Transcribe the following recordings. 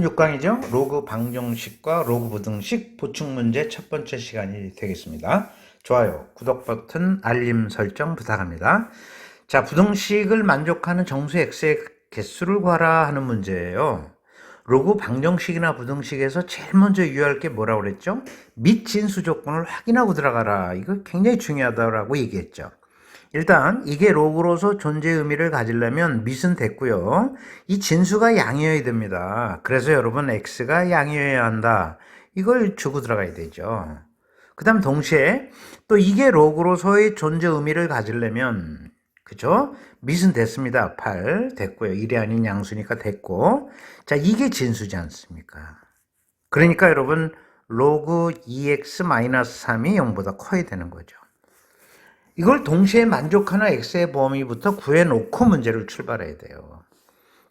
16강이죠. 로그 방정식과 로그 부등식 보충 문제 첫 번째 시간이 되겠습니다. 좋아요, 구독 버튼, 알림 설정 부탁합니다. 자, 부등식을 만족하는 정수 x의 개수를 구하라 하는 문제예요. 로그 방정식이나 부등식에서 제일 먼저 유의할 게 뭐라고 그랬죠? 및 진수 조건을 확인하고 들어가라. 이거 굉장히 중요하다고 얘기했죠. 일단 이게 로그로서 존재 의미를 가지려면 밑은 됐고요. 이 진수가 양이어야 됩니다. 그래서 여러분 x가 양이어야 한다. 이걸 주고 들어가야 되죠. 그 다음 동시에 또 이게 로그로서의 존재 의미를 가지려면 그죠? 밑은 됐습니다. 8 됐고요. 1이 아닌 양수니까 됐고 자 이게 진수지 않습니까? 그러니까 여러분 로그 2x-3이 0보다 커야 되는 거죠. 이걸 동시에 만족하는 x의 범위부터 구해놓고 문제를 출발해야 돼요.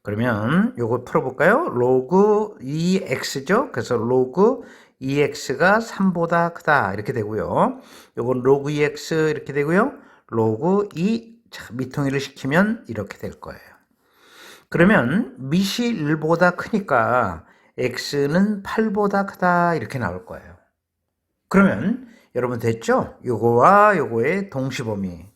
그러면 요거 풀어볼까요? 로그 2x죠? 그래서 로그 2x가 3보다 크다 이렇게 되고요. 요건 로그 2x 이렇게 되고요. 로그 2 밑통일을 시키면 이렇게 될 거예요. 그러면 밑이 1보다 크니까 x는 8보다 크다 이렇게 나올 거예요. 그러면 여러분 됐죠? 요거와 요거의 동시범위.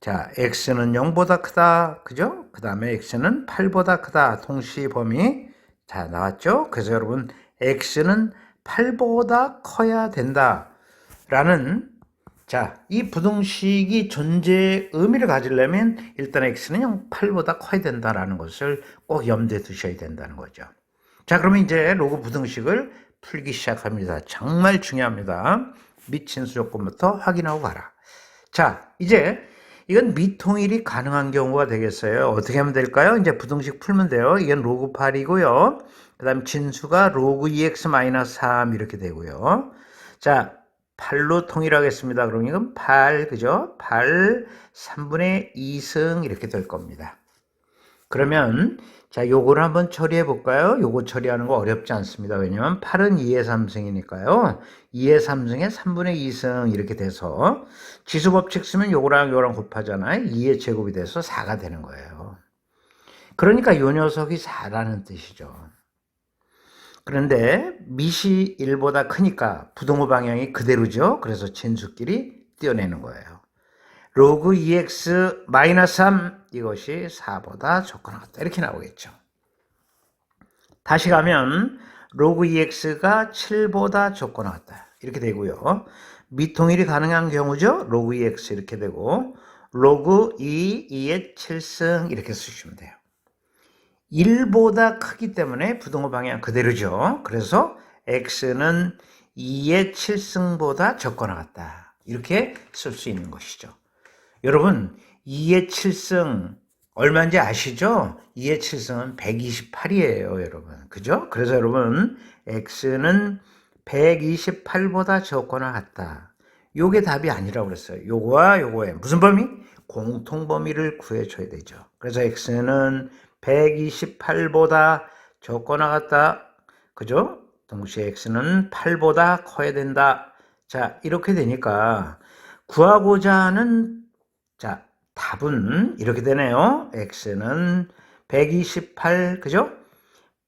자, x는 0보다 크다. 그죠? 그 다음에 x는 8보다 크다. 동시범위. 자, 나왔죠? 그래서 여러분, x는 8보다 커야 된다. 라는, 자, 이 부등식이 존재의 의미를 가지려면 일단 x는 0, 8보다 커야 된다라는 것을 꼭 염두에 두셔야 된다는 거죠. 자, 그러면 이제 로그 부등식을 풀기 시작합니다. 정말 중요합니다. 밑진수 조건부터 확인하고 가라. 자, 이제 이건 미통일이 가능한 경우가 되겠어요. 어떻게 하면 될까요? 이제 부등식 풀면 돼요. 이건 로그 8이고요. 그 다음 진수가 로그 2x-3 이렇게 되고요. 자, 8로 통일하겠습니다. 그럼 이건 8, 그죠? 8, 3분의 2승 이렇게 될 겁니다. 그러면 자, 요거를 한번 처리해 볼까요? 요거 처리하는 거 어렵지 않습니다. 왜냐면 8은 2의 3승이니까요. 2의 3승에 3분의 2승 이렇게 돼서 지수 법칙 쓰면 요거랑 요거랑 곱하잖아요. 2의 제곱이 돼서 4가 되는 거예요. 그러니까 요 녀석이 4라는 뜻이죠. 그런데 밑이 1보다 크니까 부동호 방향이 그대로죠. 그래서 진수끼리 띄어내는 거예요. 로그 2x-3 이 것이 4보다 적거나 같다. 이렇게 나오겠죠. 다시 가면 로그 2x가 7보다 적거나 같다. 이렇게 되고요. 미통일이 가능한 경우죠. 로그 2x 이렇게 되고 로그 2, 2의 7승 이렇게 쓰시면 돼요. 1보다 크기 때문에 부동호 방향 그대로죠. 그래서 x는 2의 7승보다 적거나 같다. 이렇게 쓸 수 있는 것이죠. 여러분 2의 7승 얼마인지 아시죠? 2의 7승은 128이에요, 여러분. 그죠? 그래서 여러분 x는 128보다 적거나 같다. 요게 답이 아니라고 그랬어요. 요거와 요거의 무슨 범위? 공통 범위를 구해줘야 되죠. 그래서 x는 128보다 적거나 같다. 그죠? 동시에 x는 8보다 커야 된다. 자, 이렇게 되니까 구하고자 하는 자, 답은 이렇게 되네요. x는 128, 그죠?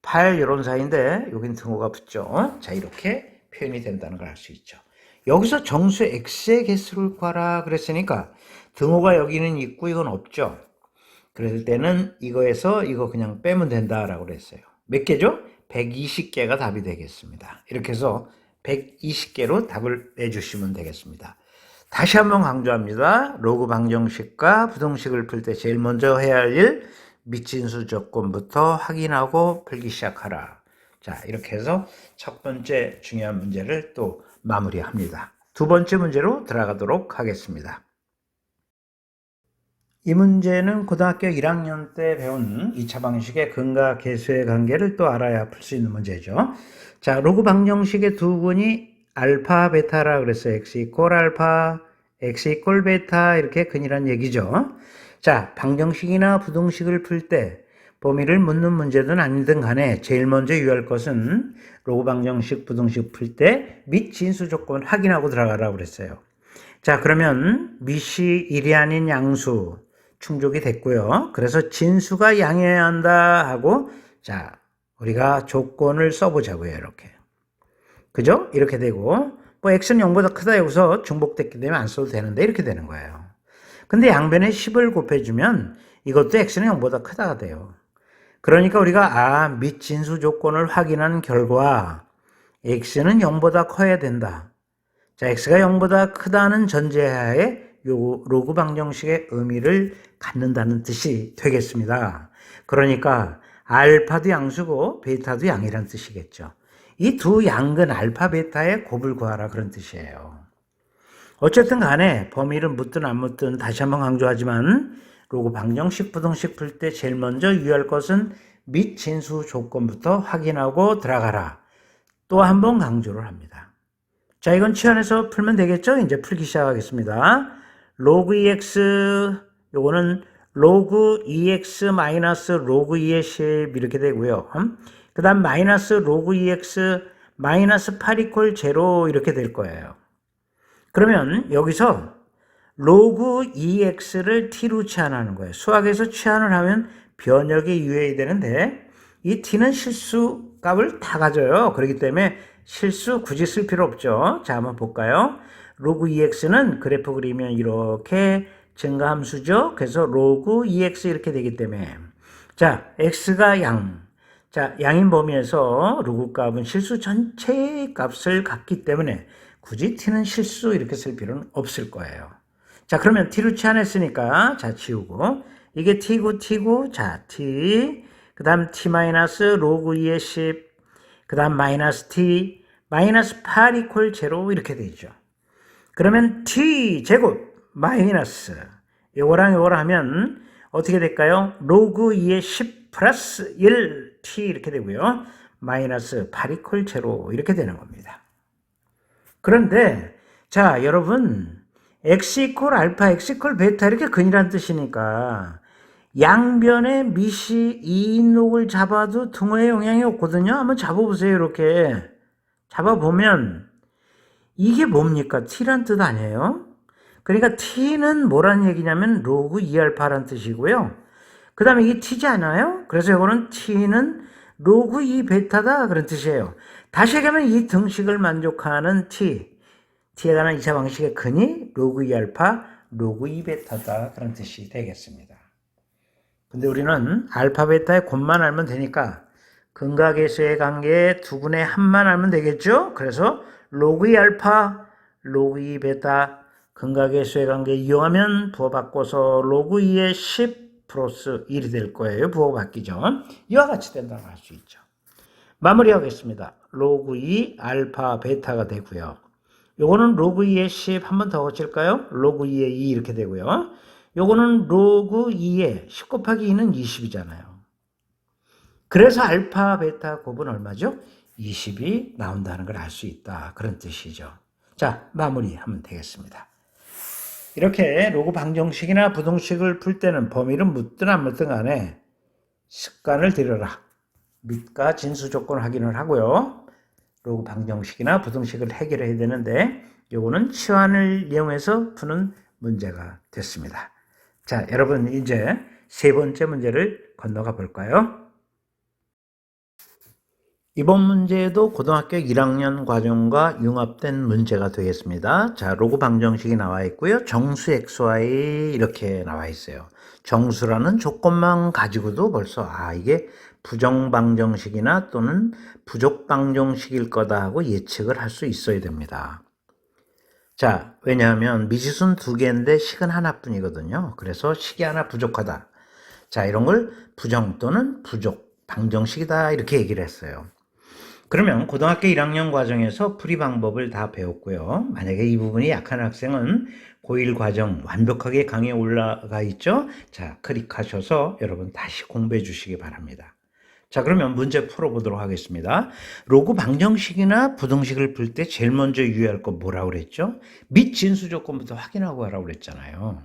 8 이런 사이인데 여긴 등호가 붙죠. 자, 이렇게 표현이 된다는 걸 알 수 있죠. 여기서 정수 x의 개수를 구하라 그랬으니까 등호가 여기는 있고 이건 없죠. 그럴 때는 이거에서 이거 그냥 빼면 된다라고 그랬어요. 몇 개죠? 120개가 답이 되겠습니다. 이렇게 해서 120개로 답을 내주시면 되겠습니다. 다시 한번 강조합니다. 로그 방정식과 부등식을 풀 때 제일 먼저 해야 할 일, 밑진수 조건부터 확인하고 풀기 시작하라. 자, 이렇게 해서 첫 번째 중요한 문제를 또 마무리합니다. 두 번째 문제로 들어가도록 하겠습니다. 이 문제는 고등학교 1학년 때 배운 2차 방식의 근과 계수의 관계를 또 알아야 풀 수 있는 문제죠. 자, 로그 방정식의 두 근이 알파, 베타라 그랬어요. x 이꼴 알파, x 이꼴 베타 이렇게 근이란 얘기죠. 자, 방정식이나 부등식을 풀 때 범위를 묻는 문제든 아니든 간에 제일 먼저 유의할 것은 로그 방정식, 부등식 풀때및 진수 조건 확인하고 들어가라고 그랬어요. 자, 그러면 밑이 1이 아닌 양수 충족이 됐고요. 그래서 진수가 양해야 한다 하고 자, 우리가 조건을 써보자고요, 이렇게. 그죠? 이렇게 되고, 뭐, x는 0보다 크다 여기서 중복됐기 때문에 안 써도 되는데, 이렇게 되는 거예요. 근데 양변에 10을 곱해주면 이것도 x는 0보다 크다가 돼요. 그러니까 우리가, 아, 밑진수 조건을 확인한 결과, x는 0보다 커야 된다. 자, x가 0보다 크다는 전제하에 요 로그 방정식의 의미를 갖는다는 뜻이 되겠습니다. 그러니까 알파도 양수고 베타도 양이란 뜻이겠죠. 이 두 양근 알파 베타의 곱을 구하라 그런 뜻이에요. 어쨌든 간에 범위를 묻든 안 묻든 다시 한번 강조하지만 로그 방정식 부등식 풀 때 제일 먼저 유의할 것은 밑 진수 조건부터 확인하고 들어가라. 또 한 번 강조를 합니다. 자, 이건 치환해서 풀면 되겠죠? 이제 풀기 시작하겠습니다. 로그 2x, 요거는 로그 2x 마이너스 로그 2의 10 이렇게 되고요. 그 다음 마이너스 로그 2x 마이너스 8 이퀄 제로 이렇게 될 거예요. 그러면 여기서 로그 2x를 t로 치환하는 거예요. 수학에서 치환을 하면 변역에 유해야 되는데 이 t는 실수 값을 다 가져요. 그렇기 때문에 실수 굳이 쓸 필요 없죠. 자, 한번 볼까요? 로그 2x는 그래프 그리면 이렇게 증가함수죠. 그래서 로그 2x 이렇게 되기 때문에 자, x가 양. 자, 양인 범위에서 로그 값은 실수 전체의 값을 갖기 때문에 굳이 t는 실수 이렇게 쓸 필요는 없을 거예요. 자, 그러면 t로 치환했으니까 자, 지우고 이게 t고 t고 자, t 그 다음 t 마이너스 로그 2의 10, 그 다음 마이너스 t, 마이너스 8 이퀄 제로 이렇게 되죠. 그러면 t 제곱 마이너스 요거랑 요거랑 하면 어떻게 될까요? 로그 2의 10 플러스 1 t 이렇게 되고요. 마이너스 8 이퀄 제로 이렇게 되는 겁니다. 그런데 자 여러분 x 이퀄 알파 x 이퀄 베타 이렇게 근이란 뜻이니까 양변에 미시 이인록을 잡아도 등호에 영향이 없거든요. 한번 잡아보세요. 이렇게 잡아보면 이게 뭡니까? t란 뜻 아니에요? 그러니까 t는 뭐란 얘기냐면 로그 2알파란 뜻이고요. 그 다음에 이게 t지 않아요? 그래서 이거는 t는 로그 2 베타다 그런 뜻이에요. 다시 얘기하면 이 등식을 만족하는 t, t에 관한 2차 방식의 근이 로그 2 알파, 로그 2 베타다 그런 뜻이 되겠습니다. 근데 우리는 알파 베타의 곱만 알면 되니까 근각계수의 관계 두 분의 합만 알면 되겠죠? 그래서 로그 2 알파, 로그 2 베타 근각계수의 관계 이용하면 부호 바꿔서 로그 2의 10 플러스 1이 될 거예요. 부호 바뀌죠. 이와 같이 된다고 할 수 있죠. 마무리하겠습니다. 로그 2 알파 베타가 되고요. 요거는 로그 2의 10 한 번 더 고칠까요? 로그 2의 2 이렇게 되고요. 요거는 로그 2에 10 곱하기 2는 20이잖아요. 그래서 알파, 베타 곱은 얼마죠? 20이 나온다는 걸 알 수 있다. 그런 뜻이죠. 자, 마무리하면 되겠습니다. 이렇게 로그 방정식이나 부등식을 풀 때는 범위를 묻든 안 묻든 간에 습관을 들여라. 밑과 진수 조건 확인을 하고요. 로그 방정식이나 부등식을 해결해야 되는데 요거는 치환을 이용해서 푸는 문제가 됐습니다. 자, 여러분 이제 세 번째 문제를 건너가 볼까요? 이번 문제도 고등학교 1학년 과정과 융합된 문제가 되겠습니다. 자, 로그 방정식이 나와 있고요. 정수 xy 이렇게 나와 있어요. 정수라는 조건만 가지고도 벌써 아, 이게 부정 방정식이나 또는 부족 방정식일 거다 하고 예측을 할 수 있어야 됩니다. 자, 왜냐하면 미지수는 두 개인데 식은 하나뿐이거든요. 그래서 식이 하나 부족하다. 자, 이런 걸 부정 또는 부족 방정식이다 이렇게 얘기를 했어요. 그러면 고등학교 1학년 과정에서 풀이 방법을 다 배웠고요. 만약에 이 부분이 약한 학생은 고1 과정 완벽하게 강의에 올라가 있죠. 자, 클릭하셔서 여러분 다시 공부해 주시기 바랍니다. 자, 그러면 문제 풀어보도록 하겠습니다. 로그 방정식이나 부등식을 풀 때 제일 먼저 유의할 거 뭐라고 그랬죠? 밑 진수 조건부터 확인하고 하라고 그랬잖아요.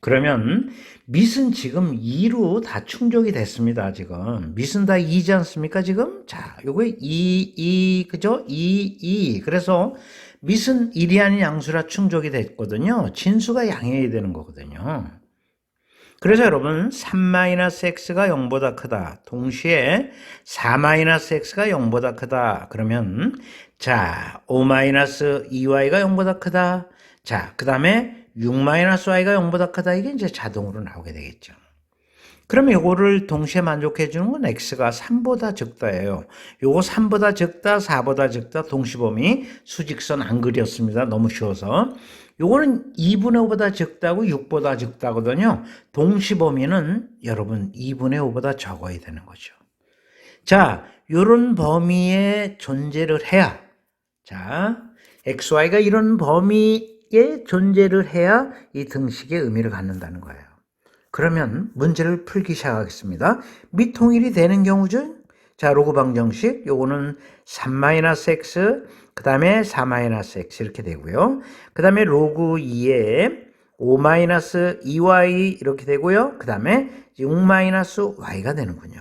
그러면 밑은 지금 2로 다 충족이 됐습니다. 지금 밑은 다 2지 않습니까? 지금 자, 요거 2, 2 그죠? 2, 2 그래서 밑은 1이 아닌 양수라 충족이 됐거든요. 진수가 양해야 되는 거거든요. 그래서 여러분 3-x가 0보다 크다. 동시에 4-x가 0보다 크다. 그러면 자 5-2y가 0보다 크다. 자 그 다음에 6-y가 0보다 크다. 이게 이제 자동으로 나오게 되겠죠. 그러면 요거를 동시에 만족해 주는 건 x가 3보다 적다예요. 요거 3보다 적다, 4보다 적다 동시범위 수직선 안 그렸습니다. 너무 쉬워서. 요거는 2분의 5보다 적다고 6보다 적다거든요. 동시범위는 여러분 2분의 5보다 적어야 되는 거죠. 자, 요런 범위에 존재를 해야 자, xy가 이런 범위 에 존재를 해야 이 등식의 의미를 갖는다는 거예요. 그러면 문제를 풀기 시작하겠습니다. 미통일이 되는 경우죠. 자, 로그 방정식 요거는 3-x 그 다음에 4-x 이렇게 되고요. 그 다음에 로그 2에 5-2y 이렇게 되고요. 그 다음에 6-y가 되는군요.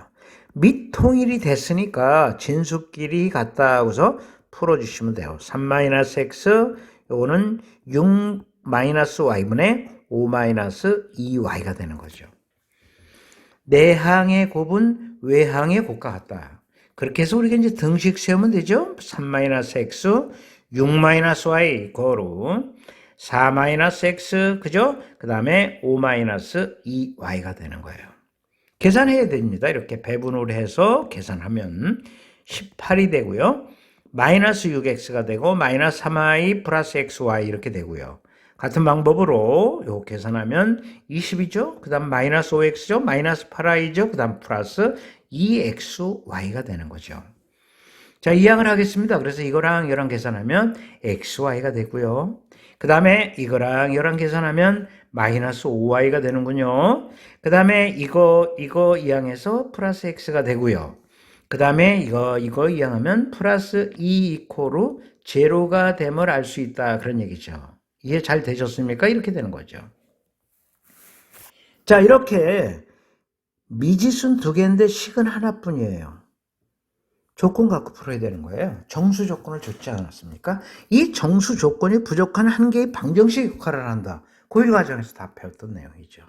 미통일이 됐으니까 진수끼리 같다 하고서 풀어주시면 돼요. 3-x 요거는 6-y분의 5-2y가 되는 거죠. 내항의 곱은 외항의 곱과 같다. 그렇게 해서 우리가 이제 등식 세우면 되죠. 3-x, 6-y 거로 4-x, 그죠? 그 다음에 5-2y가 되는 거예요. 계산해야 됩니다. 이렇게 배분을 해서 계산하면 18이 되고요. 마이너스 6x가 되고 마이너스 3y 플러스 xy 이렇게 되고요. 같은 방법으로 요 계산하면 20이죠. 그 다음 마이너스 5x죠. 마이너스 8y죠. 그 다음 플러스 2xy가 되는 거죠. 자, 이항을 하겠습니다. 그래서 이거랑 이거랑 계산하면 xy가 되고요. 그 다음에 이거랑 이거랑 계산하면 마이너스 5y가 되는군요. 그 다음에 이거, 이거 이항해서 플러스 x가 되고요. 그 다음에 이거, 이거 이항하면 플러스 2 이코로 제로가 됨을 알 수 있다. 그런 얘기죠. 이해 잘 되셨습니까? 이렇게 되는 거죠. 자, 이렇게 미지수는 두 개인데 식은 하나뿐이에요. 조건 갖고 풀어야 되는 거예요. 정수 조건을 줬지 않았습니까? 이 정수 조건이 부족한 한 개의 방정식 역할을 한다. 고일 과정에서 다 배웠던 내용이죠.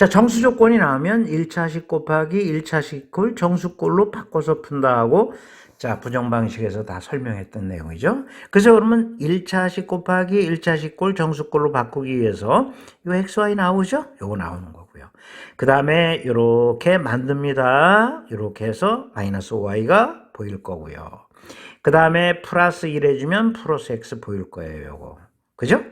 자, 정수 조건이 나오면 1차식 곱하기 1차식 꼴 정수꼴로 바꿔서 푼다 하고 자, 부정 방식에서 다 설명했던 내용이죠. 그래서 그러면 1차식 곱하기 1차식 꼴 정수꼴로 바꾸기 위해서 이 xy 나오죠? 요거 나오는 거고요. 그 다음에 이렇게 만듭니다. 이렇게 해서 마이너스 y가 보일 거고요. 그 다음에 플러스 1 해주면 플러스 x 보일 거예요. 요거. 그죠?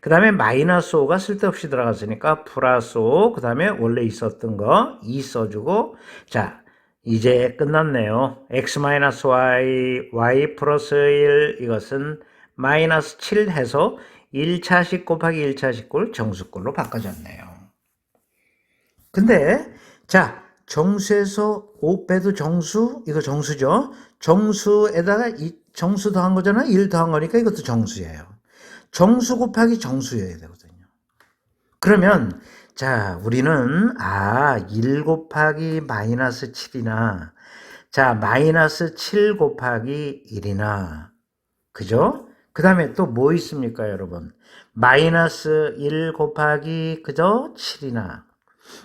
그 다음에 마이너스 5가 쓸데없이 들어갔으니까 플러스 5, 그 다음에 원래 있었던 거 2 써주고, 자, 이제 끝났네요. x-y, y 플러스 1 이것은 마이너스 7 해서 1차식 곱하기 1차식 꼴 정수꼴로 바꿔졌네요. 근데 자 정수에서 5 빼도 정수 이거 정수죠. 정수에다가 이 정수 더한 거잖아. 1 더한 거니까 이것도 정수예요. 정수 곱하기 정수여야 되거든요. 그러면 자, 우리는 아, 1 곱하기 마이너스 7이나 자, 마이너스 7 곱하기 1이나 그죠? 그 다음에 또 뭐 있습니까, 여러분? 마이너스 1 곱하기 그죠? 7이나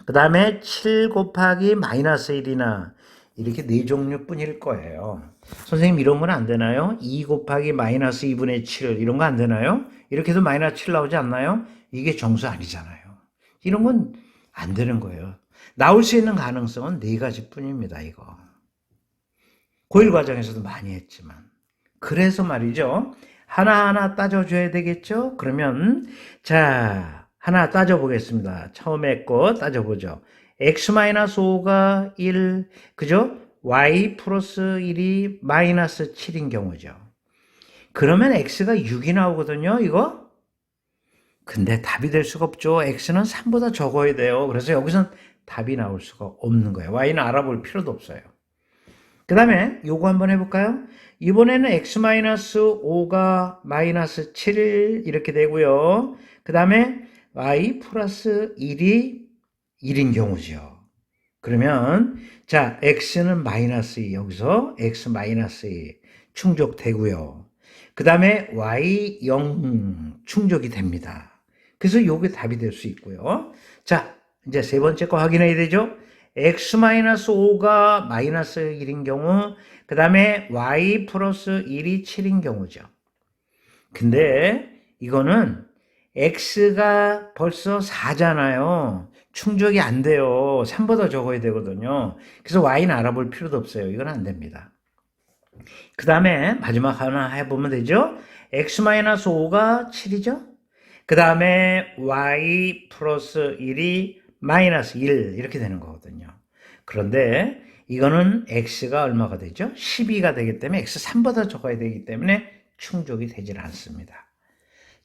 그 다음에 7 곱하기 마이너스 1이나 이렇게 네 종류뿐일 거예요. 선생님 이런 건 안 되나요? 2 곱하기 마이너스 2분의 7 이런 거 안 되나요? 이렇게 해도 마이너스 7 나오지 않나요? 이게 정수 아니잖아요. 이런 건 안 되는 거예요. 나올 수 있는 가능성은 네 가지 뿐입니다, 이거. 고일 과정에서도 많이 했지만. 그래서 말이죠. 하나하나 따져줘야 되겠죠? 그러면, 자, 하나 따져보겠습니다. 처음에 거 따져보죠. x-5가 1, 그죠? Y 플러스 1이 마이너스 7인 경우죠. 그러면 x가 6이 나오거든요, 이거? 근데 답이 될 수가 없죠. x는 3보다 적어야 돼요. 그래서 여기선 답이 나올 수가 없는 거예요. y는 알아볼 필요도 없어요. 그 다음에 요거 한번 해볼까요? 이번에는 x-5가 마이너스 7 이렇게 되고요. 그 다음에 y 플러스 1이 1인 경우죠. 그러면 자 x는 마이너스 2 여기서 x 마이너스 2 충족되고요. 그 다음에 y 0 충족이 됩니다. 그래서 요게 답이 될 수 있고요. 자, 이제 세 번째 거 확인해야 되죠? x-5가 마이너스 1인 경우, 그 다음에 y 플러스 1이 7인 경우죠. 근데 이거는 x가 벌써 4잖아요. 충족이 안 돼요. 3보다 적어야 되거든요. 그래서 y는 알아볼 필요도 없어요. 이건 안 됩니다. 그 다음에 마지막 하나 해보면 되죠? x-5가 7이죠? 그 다음에 y 플러스 1이 마이너스 1 이렇게 되는 거거든요. 그런데 이거는 x가 얼마가 되죠? 12가 되기 때문에 x 3보다 적어야 되기 때문에 충족이 되질 않습니다.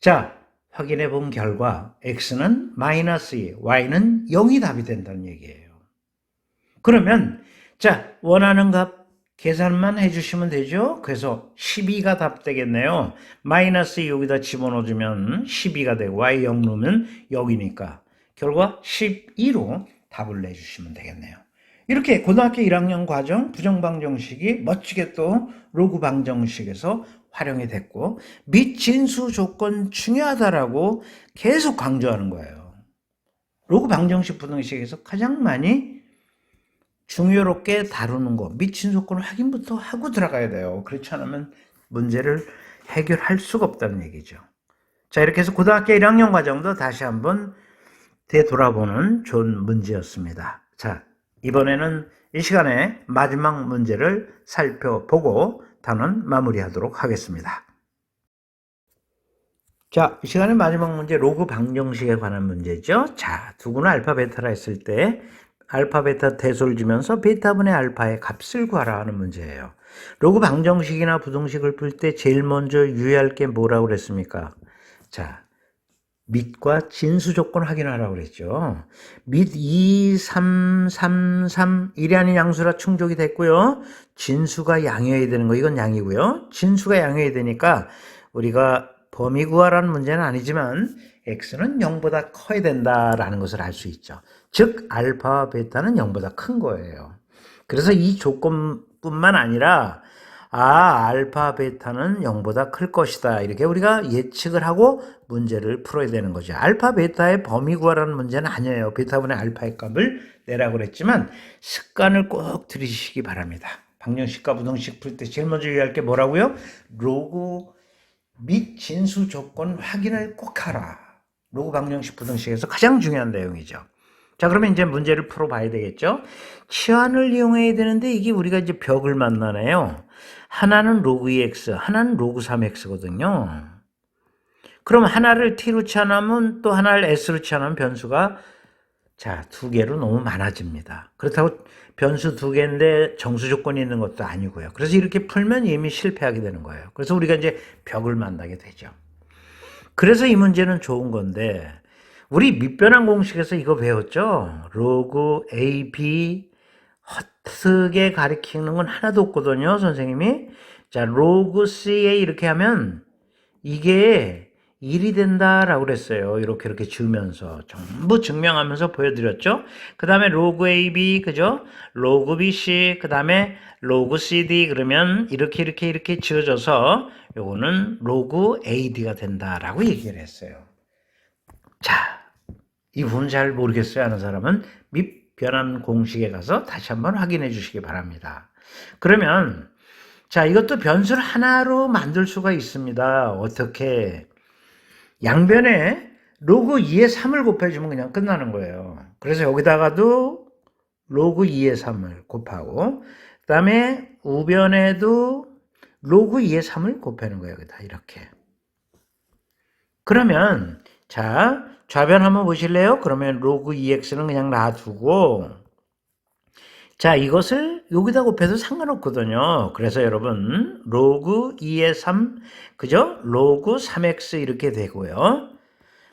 자, 확인해 본 결과 x는 마이너스 2, y는 0이 답이 된다는 얘기예요. 그러면 자, 원하는 값 계산만 해주시면 되죠? 그래서 12가 답 되겠네요. 마이너스 2 여기다 집어넣어주면 12가 되고 y 0 넣으면 0이니까 결과 12로 답을 내주시면 되겠네요. 이렇게 고등학교 1학년 과정 부정방정식이 멋지게 또 로그 방정식에서 활용이 됐고 및 진수 조건 중요하다라고 계속 강조하는 거예요. 로그 방정식 부등식에서 가장 많이 중요롭게 다루는 거, 미친 조건 확인부터 하고 들어가야 돼요. 그렇지 않으면 문제를 해결할 수가 없다는 얘기죠. 자, 이렇게 해서 고등학교 1학년 과정도 다시 한번 되돌아보는 좋은 문제였습니다. 자, 이번에는 이 시간에 마지막 문제를 살펴보고 단원 마무리하도록 하겠습니다. 자, 이 시간의 마지막 문제 로그 방정식에 관한 문제죠. 자, 두구는 알파 베타라 했을 때 알파 베타 대소를 주면서 베타분의 알파의 값을 구하라 하는 문제예요. 로그 방정식이나 부등식을 풀 때 제일 먼저 유의할 게 뭐라고 그랬습니까? 자, 밑과 진수 조건 확인하라고 그랬죠. 밑 2, 3, 3, 3, 1이 아닌 양수라 충족이 됐고요. 진수가 양이어야 되는 거, 이건 양이고요. 진수가 양이어야 되니까 우리가 범위 구하라는 문제는 아니지만 x는 0보다 커야 된다라는 것을 알 수 있죠. 즉 알파와 베타는 0보다 큰 거예요. 그래서 이 조건뿐만 아니라 아, 알파, 베타는 0보다 클 것이다. 이렇게 우리가 예측을 하고 문제를 풀어야 되는 거죠. 알파, 베타의 범위 구하라는 문제는 아니에요. 베타분의 알파의 값을 내라고 그랬지만 습관을 꼭 들이시기 바랍니다. 방정식과 부등식 풀 때 제일 먼저 유의할 게 뭐라고요? 로그 및 진수 조건 확인을 꼭 하라. 로그 방정식 부등식에서 가장 중요한 내용이죠. 자, 그러면 이제 문제를 풀어봐야 되겠죠? 치환을 이용해야 되는데 이게 우리가 이제 벽을 만나네요. 하나는 로그 2x, 하나는 로그 3x거든요. 그럼 하나를 t로 치환하면 또 하나를 s로 치환하면 변수가 자, 두 개로 너무 많아집니다. 그렇다고 변수 두 개인데 정수 조건이 있는 것도 아니고요. 그래서 이렇게 풀면 이미 실패하게 되는 거예요. 그래서 우리가 이제 벽을 만나게 되죠. 그래서 이 문제는 좋은 건데 우리 밑변환 공식에서 이거 배웠죠? 로그 AB 헛스게 가리키는 건 하나도 없거든요, 선생님이. 자, 로그 C에 이렇게 하면 이게 1이 된다라고 그랬어요. 이렇게 이렇게 지으면서 전부 증명하면서 보여드렸죠. 그 다음에 로그 AB, 그죠? 로그 BC, 그 다음에 로그 CD 그러면 이렇게 이렇게 이렇게 지어져서 요거는 로그 AD가 된다라고 얘기를 했어요. 자, 이 부분 잘 모르겠어요 하는 사람은 밑 변환 공식에 가서 다시 한번 확인해 주시기 바랍니다. 그러면 자 이것도 변수를 하나로 만들 수가 있습니다. 어떻게 양변에 로그 2의 3을 곱해주면 그냥 끝나는 거예요. 그래서 여기다가도 로그 2의 3을 곱하고 그 다음에 우변에도 로그 2의 3을 곱하는 거예요. 여기다 이렇게. 그러면 자 좌변 한번 보실래요? 그러면 로그 2x는 그냥 놔두고 자 이것을 여기다 곱해도 상관없거든요. 그래서 여러분 로그 2의 3 그죠? 로그 3x 이렇게 되고요.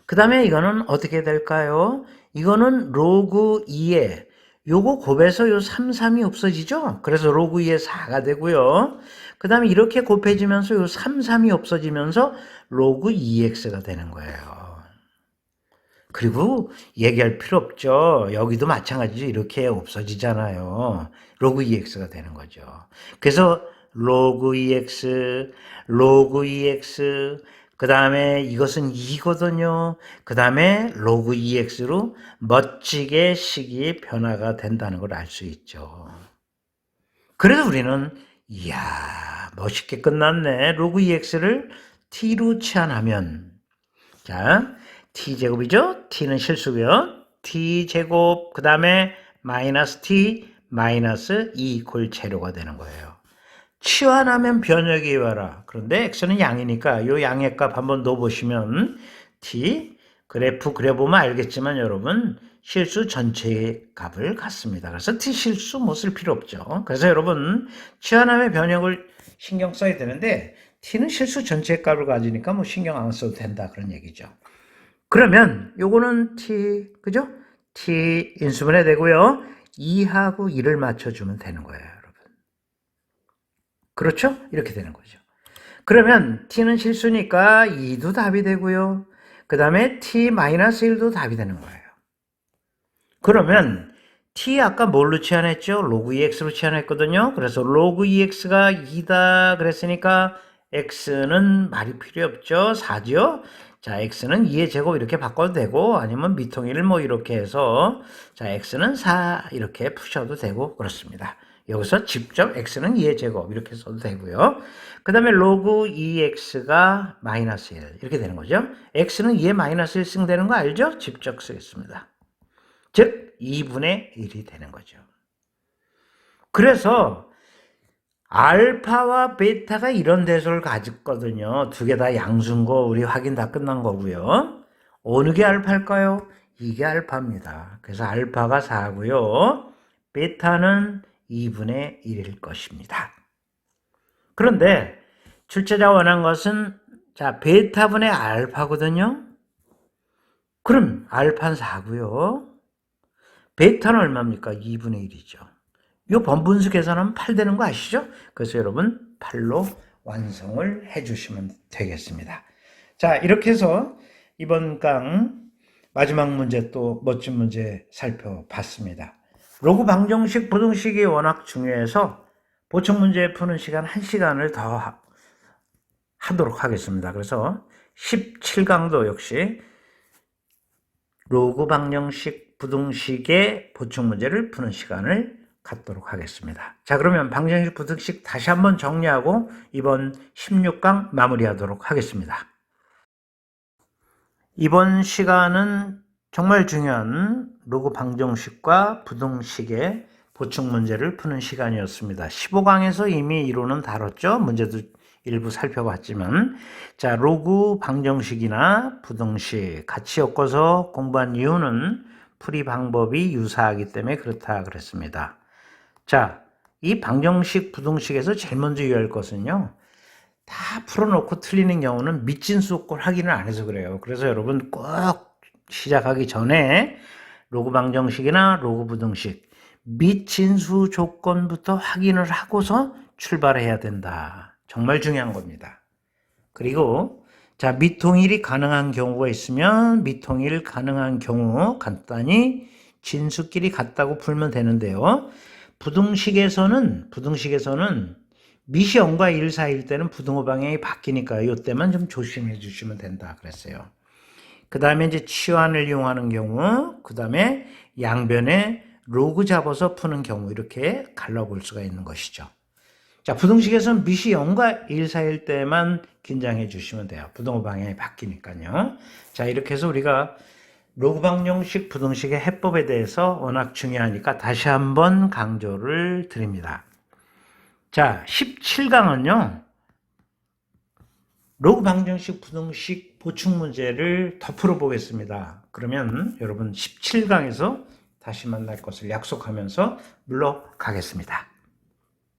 그 다음에 이거는 어떻게 될까요? 이거는 로그 2에 요거 곱해서 요 3, 3이 없어지죠? 그래서 로그 2에 4가 되고요. 그 다음에 이렇게 곱해지면서 요 3, 3이 없어지면서 로그 2x가 되는 거예요. 그리고 얘기할 필요 없죠. 여기도 마찬가지죠. 이렇게 없어지잖아요. 로그 2x가 되는 거죠. 그래서 로그 2x, 로그 2x, 그 다음에 이것은 2거든요. 그 다음에 로그 2x로 멋지게 식이 변화가 된다는 걸 알 수 있죠. 그래서 우리는 이야 멋있게 끝났네. 로그 2x를 t로 치환하면 자 t제곱이죠. t는 실수고요. t제곱 그 다음에 마이너스 t 마이너스 2 이퀄 제로가 되는 거예요. 치환하면 변역이 와라. 그런데 x는 양이니까 이 양의 값 한번 넣어보시면 t 그래프 그려보면 알겠지만 여러분 실수 전체의 값을 갖습니다. 그래서 t 실수 뭐쓸 필요 없죠. 그래서 여러분 치환함의 변역을 신경 써야 되는데 t는 실수 전체의 값을 가지니까 뭐 신경 안 써도 된다 그런 얘기죠. 그러면 요거는 t 그죠? t 인수분해 되고요. 2하고 1을 맞춰주면 되는 거예요, 여러분. 그렇죠? 이렇게 되는 거죠. 그러면 t는 실수니까 2도 답이 되고요. 그 다음에 t-1도 답이 되는 거예요. 그러면 t 아까 뭘로 치환했죠? 로그 2x로 치환했거든요. 그래서 로그 2x가 2다 그랬으니까 x는 말이 필요 없죠. 4죠. 자, x는 2의 제곱 이렇게 바꿔도 되고 아니면 미통일 뭐 이렇게 해서 자, x는 4 이렇게 푸셔도 되고 그렇습니다. 여기서 직접 x는 2의 제곱 이렇게 써도 되고요. 그 다음에 로그 2x가 마이너스 1 이렇게 되는 거죠. x는 2의 마이너스 1승 되는 거 알죠? 직접 쓰겠습니다. 즉 2분의 1이 되는 거죠. 그래서 알파와 베타가 이런 대소를 가졌거든요. 두 개 다 양수인 거 우리 확인 다 끝난 거고요. 어느 게 알파일까요? 이게 알파입니다. 그래서 알파가 4고요. 베타는 2분의 1일 것입니다. 그런데 출제자 원한 것은 자 베타분의 알파거든요. 그럼 알파는 4고요. 베타는 얼마입니까? 2분의 1이죠. 이 번분수 계산하면 8 되는 거 아시죠? 그래서 여러분 8로 완성을 해주시면 되겠습니다. 자 이렇게 해서 이번 강 마지막 문제 또 멋진 문제 살펴봤습니다. 로그 방정식, 부등식이 워낙 중요해서 보충 문제 푸는 시간 1시간을 더 하도록 하겠습니다. 그래서 17강도 역시 로그 방정식, 부등식의 보충 문제를 푸는 시간을 갖도록 하겠습니다. 자, 그러면 방정식, 부등식 다시 한번 정리하고 이번 16강 마무리하도록 하겠습니다. 이번 시간은 정말 중요한 로그 방정식과 부등식의 보충 문제를 푸는 시간이었습니다. 15강에서 이미 이론은 다뤘죠. 문제도 일부 살펴봤지만 자 로그 방정식이나 부등식 같이 엮어서 공부한 이유는 풀이 방법이 유사하기 때문에 그렇다 그랬습니다. 자, 이 방정식 부등식에서 제일 먼저 이해할 것은요. 다 풀어놓고 틀리는 경우는 미진수 꼴 확인을 안 해서 그래요. 그래서 여러분 꼭 시작하기 전에 로그 방정식이나 로그 부등식 미진수 조건부터 확인을 하고서 출발해야 된다. 정말 중요한 겁니다. 그리고 자 미통일이 가능한 경우가 있으면 미통일 가능한 경우 간단히 진수끼리 같다고 풀면 되는데요. 부등식에서는 부등식에서는 미시 0과 1 사이일 때는 부등호 방향이 바뀌니까 이때만 좀 조심해 주시면 된다 그랬어요. 그 다음에 이제 치환을 이용하는 경우, 그 다음에 양변에 로그 잡아서 푸는 경우 이렇게 갈라볼 수가 있는 것이죠. 자, 부등식에서는 미시 0과 1 사이일 때만 긴장해 주시면 돼요. 부등호 방향이 바뀌니까요. 자, 이렇게 해서 우리가 로그 방정식 부등식의 해법에 대해서 워낙 중요하니까 다시 한번 강조를 드립니다. 자, 17강은요. 로그 방정식 부등식 보충 문제를 더 풀어보겠습니다. 그러면 여러분 17강에서 다시 만날 것을 약속하면서 물러가겠습니다.